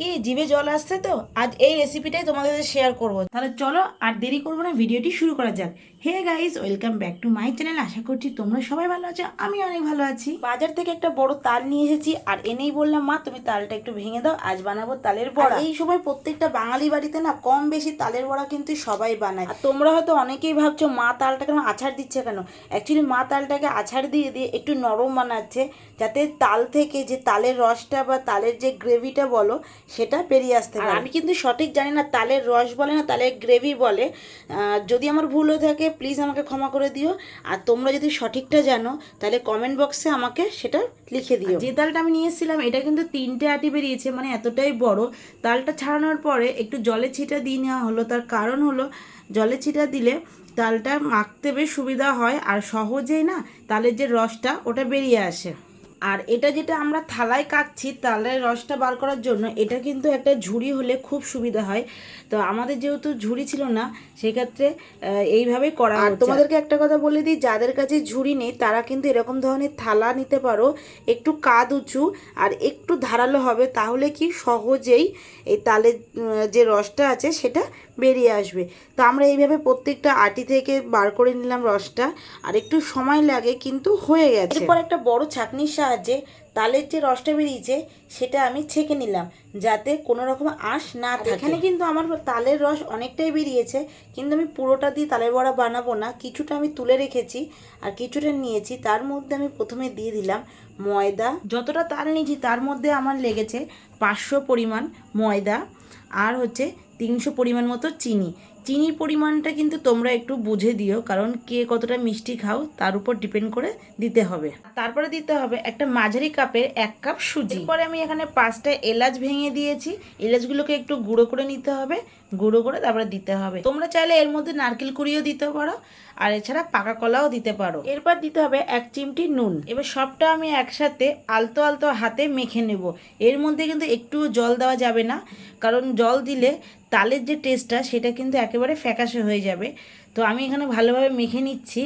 কি জিভে জল আসছে তো? আজ এই রেসিপিটাই তোমাদের সাথে শেয়ার করব। তাহলে চলো আর দেরি করব না ভিডিওটি শুরু করা যাক। Hey guys welcome back to my channel আশা করছি তোমরা সবাই ভালো আছো আমি অনেক ভালো আছি। বাজার থেকে একটা বড় তাল নিয়ে এসেছি আর এনেই বললাম মা তুমি তালটা একটু ভেঙে দাও আজ বানাবো তালের বড়া। এই সময় প্রত্যেকটা বাঙালি বাড়িতে না কম বেশি তালের বড়া কিন্তু সবাই বানায়। আর তোমরা হয়তো অনেকেই ভাবছ মা তালটা কেন আছাড় দিচ্ছে কেন? অ্যাকচুয়ালি মা তালটাকে আছাড় দিয়ে দিয়ে একটু নরম বানাচ্ছে যাতে তাল থেকে যে তালের রসটা বা তালের যে গ্রেভিটা বলো সেটা বেরিয়ে আসতে পারে। আমি কিন্তু সঠিক জানি না তালের রস বলে না তালের গ্রেভি বলে। যদি আমার ভুল হয়ে থাকে প্লিজ আমাকে ক্ষমা করে দিও। আর তোমরা যদি সঠিকটা জানো তাহলে কমেন্ট বক্সে আমাকে সেটা লিখে দিও। যে তালটা আমি নিয়ে এসেছিলাম এটা কিন্তু তিনটে আটি বেরিয়েছে মানে এতটাই বড়। তালটা ছাড়ানোর পরে একটু জলে ছিটা দিয়ে নেওয়া হলো। তার কারণ হলো জলে ছিটা দিলে তালটা মাখতে বেশ সুবিধা হয়। আর সহজেই না তালের যে রসটা ওটা বেরিয়ে আসে। আর এটা যেটা আমরা থালায় কাটছি তালের রসটা বার করার জন্য এটা কিন্তু একটা ঝুড়ি হলে খুব সুবিধা হয়। তো আমাদের যেহেতু ঝুড়ি ছিল না সেক্ষেত্রে আহ, এইভাবেই করা আর তোমাদেরকে একটা কথা বলে দিই যাদের কাছে ঝুড়ি নেই তারা কিন্তু এরকম ধরনের থালা নিতে পারো একটু কাদ উঁচু আর একটু ধারালো হবে তাহলে কি সহজেই এই তালের যে রসটা আছে সেটা বেরিয়ে আসবে। তো আমরা এইভাবে প্রত্যেকটা আটি থেকে বার করে নিলাম রসটা। আর একটু সময় লাগে কিন্তু হয়ে গেছে। এরপর একটা বড় ছাঁকনির সাহায্যে তালের যে রসটা বেরিয়েছে সেটা আমি ছেঁকে নিলাম যাতে কোনো রকম আঁশ না থাকে। এখানে কিন্তু আমার তালের রস অনেকটাই বেরিয়েছে কিন্তু আমি পুরোটা দিয়ে তালের বড়া বানাবো না। কিছুটা আমি তুলে রেখেছি আর কিছুটা নিয়েছি। তার মধ্যে আমি প্রথমে দিয়ে দিলাম ময়দা। যতটা তাল নিয়েছি তার মধ্যে আমার লেগেছে পাঁচশো পরিমাণ ময়দা। আর হচ্ছে তিনশো পরিমাণ মতো চিনি। চিনির পরিমাণটা কিন্তু তোমরা একটু বুঝে দিও, কারণ কে কতটা মিষ্টি খাও তার উপর ডিপেন্ড করে দিতে হবে। তারপরে দিতে হবে একটা মাঝারি কাপের এক কাপ সুজি। পরে আমি এখানে পাঁচটা এলাচ ভেঙে দিয়েছি। এলাচগুলোকে একটু গুঁড়ো করে নিতে হবে, গুঁড়ো করে তারপরে দিতে হবে। তোমরা চাইলে এর মধ্যে নারকেল কুড়িও দিতে পারো, আর এছাড়া পাকা কলাও দিতে পারো। এরপর দিতে হবে এক চিমটি নুন। এবার সবটা আমি একসাথে আলতো আলতো হাতে মেখে নেব। এর মধ্যে কিন্তু একটুও জল দেওয়া যাবে না, কারণ জল দিলে তালের যে টেস্টটা সেটা কিন্তু একেবারে ফ্যাকাশে হয়ে যাবে। তো আমি এখানে ভালোভাবে মেখে নিচ্ছি।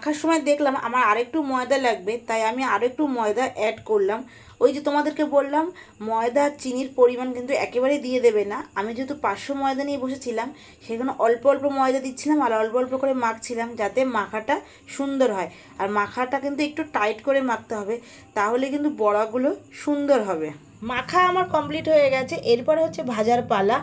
মাখার সময় দেখলাম আমার আরেকটু ময়দা লাগবে, তাই আমি আরও আরেকটু ময়দা অ্যাড করলাম। ওই যে তোমাদেরকে বললাম, ময়দা আর চিনির পরিমাণ কিন্তু একেবারে দিয়ে দেবে না। আমি যেহেতু পাঁচশো ময়দা নিয়ে বসেছিলাম, সেখানে অল্প অল্প ময়দা দিচ্ছিলাম আর অল্প অল্প করে মাখছিলাম যাতে মাখাটা সুন্দর হয়। আর মাখাটা কিন্তু একটু টাইট করে মাখতে হবে, তাহলে কিন্তু বড়াগুলো সুন্দর হবে। মাখা আমার কমপ্লিট হয়ে গেছে। এরপরে হচ্ছে ভাজার পালা।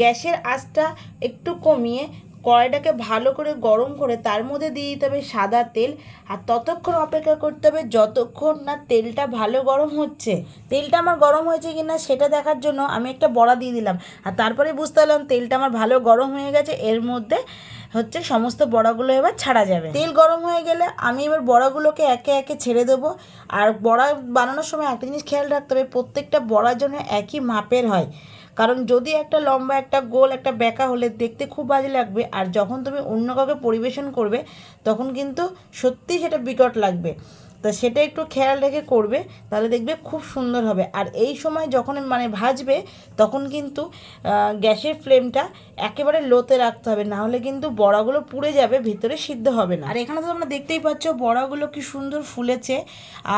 গ্যাসের আঁচটা একটু কমিয়ে কড়াইটাকে ভালো করে গরম করে তার মধ্যে দিয়ে দিতে হবে সাদা তেল। আর ততক্ষণ অপেক্ষা করতে হবে যতক্ষণ না তেলটা ভালো গরম হচ্ছে। তেলটা আমার গরম হয়েছে কি না সেটা দেখার জন্য আমি একটা বড়া দিয়ে দিলাম। আর তারপরে বুঝতে পারলাম তেলটা আমার ভালো গরম হয়ে গেছে। এর মধ্যে হচ্ছে সমস্ত বড়াগুলো এবার ছাড়া যাবে। তেল গরম হয়ে গেলে আমি এবার বড়াগুলোকে একে একে ছেড়ে দেবো। আর বড়া বানানোর সময় একটা জিনিস খেয়াল রাখতে হবে, প্রত্যেকটা বড়ার জন্য একই মাপের হয়। কারণ যদি একটা লম্বা, একটা গোল, একটা বেঁকা হলে দেখতে খুব বাজে লাগবে আর যখন তুমি অন্য কাউকে পরিবেশন করবে, তখন কিন্তু সত্যিই সেটা বিকট লাগবে। তা সেটা একটু খেয়াল রেখে করবে তাহলে দেখবে খুব সুন্দর হবে। আর এই সময় যখন মানে ভাজবে তখন কিন্তু গ্যাসের ফ্লেমটা একেবারে লোতে রাখতে হবে না হলে কিন্তু বড়াগুলো পুড়ে যাবে ভিতরে সিদ্ধ হবে না। আর এখানে তো তোমরা দেখতেই পাচ্ছ বড়াগুলো কি সুন্দর ফুলেছে।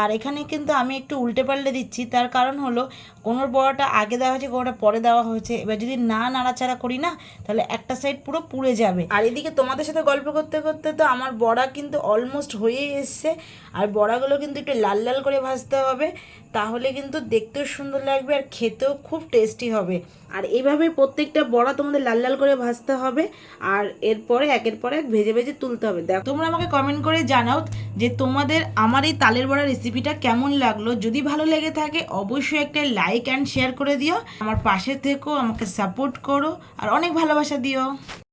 আর এখানে কিন্তু আমি একটু উল্টে পাল্টে দিচ্ছি তার কারণ হলো কোনোর বড়াটা আগে দেওয়া হয়েছে কোনোটা পরে দেওয়া হয়েছে। এবার যদি না নাড়াচাড়া করি না তাহলে একটা সাইড পুরো পুড়ে যাবে। আর এদিকে তোমাদের সাথে গল্প করতে করতে তো আমার বড়া কিন্তু অলমোস্ট হয়েই এসছে। আর বড়াগুলো কিন্তু একটু লাল লাল করে ভাজতে হবে, তাহলে কিন্তু দেখতেও সুন্দর লাগবে আর খেতেও খুব টেস্টি হবে। আর এইভাবে প্রত্যেকটা বড়া তোমাদের লাল লাল করে ভাজতে হবে, আর এরপরে একের পর এক ভেজে ভেজে তুলতে হবে। দেখো, তোমরা আমাকে কমেন্ট করে জানাও যে তোমাদের আমার এই তালের বড়া রেসিপিটা কেমন লাগল। যদি ভালো লেগে থাকে, অবশ্যই একটা লাইক অ্যান্ড শেয়ার করে দিও। আমার পাশে থেকো, আমাকে সাপোর্ট করো, আর অনেক ভালোবাসা দিও।